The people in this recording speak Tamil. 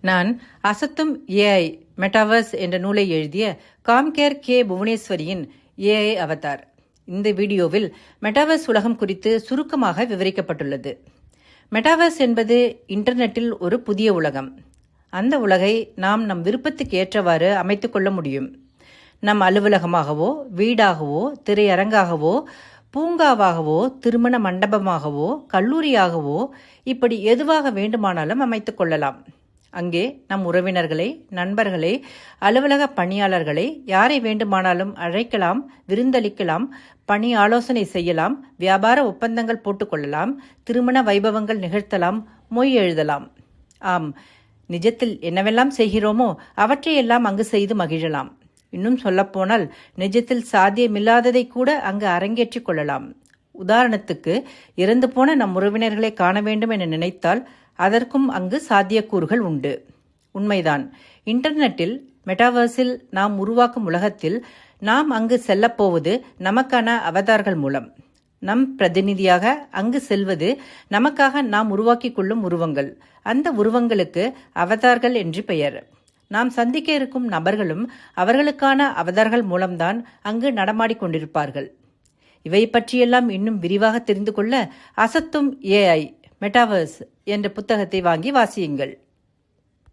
நான் அசத்தும் ஏஐ மெட்டாவர்ஸ் என்ற நூலை எழுதிய காம்கேர் கே. புவனேஸ்வரியின் ஏஐ அவதார் இந்த வீடியோவில் மெட்டாவர்ஸ் உலகம் குறித்து சுருக்கமாக விவரிக்கப்பட்டுள்ளது. மெட்டாவர்ஸ் என்பது இன்டர்நெட்டில் ஒரு புதிய உலகம். அந்த உலகை நாம் நம் விருப்பத்துக்கு ஏற்றவாறு அமைத்து கொள்ள முடியும். நம் அலுவலகமாகவோ வீடாகவோ திரையரங்காகவோ பூங்காவாகவோ திருமண மண்டபமாகவோ கல்லூரியாகவோ இப்படி எதுவாக வேண்டுமானாலும் அமைத்துக் கொள்ளலாம். அங்கே நம் உறவினர்களை நண்பர்களை அலுவலக பணியாளர்களை யாரை வேண்டுமானாலும் அழைக்கலாம் விருந்தளிக்கலாம் பணி ஆலோசனை செய்யலாம் வியாபார ஒப்பந்தங்கள் போட்டுக்கொள்ளலாம் திருமண வைபவங்கள் நிகழ்த்தலாம் மொய் எழுதலாம். ஆம் நிஜத்தில் என்னவெல்லாம் செய்கிறோமோ அவற்றையெல்லாம் அங்கு செய்து மகிழலாம். இன்னும் சொல்லப்போனால் நிஜத்தில் சாத்தியமில்லாததை கூட அங்கு அரங்கேற்றிக் கொள்ளலாம். உதாரணத்துக்கு இறந்து போன நம் உறவினர்களை காண வேண்டும் என நினைத்தால் அதற்கும் அங்கு சாத்தியக்கூறுகள் உண்டு. உண்மைதான். இன்டர்நெட்டில் மெட்டாவர்ஸில் நாம் உருவாக்கும் உலகத்தில் நாம் அங்கு செல்லப்போவது நமக்கான அவதார்கள் மூலம். நம் பிரதிநிதியாக அங்கு செல்வது நமக்காக நாம் உருவாக்கிக் கொள்ளும் உருவங்கள். அந்த உருவங்களுக்கு அவதார்கள் என்று பெயர். நாம் சந்திக்க இருக்கும் நபர்களும் அவர்களுக்கான அவதார்கள் மூலம்தான் அங்கு நடமாடிக்கொண்டிருப்பார்கள் இவை பற்றியெல்லாம் இன்னும் விரிவாக தெரிந்து கொள்ள அசத்தும் ஏஐ மெட்டாவர்ஸ் என்ற புத்தகத்தை வாங்கி வாசியுங்கள்.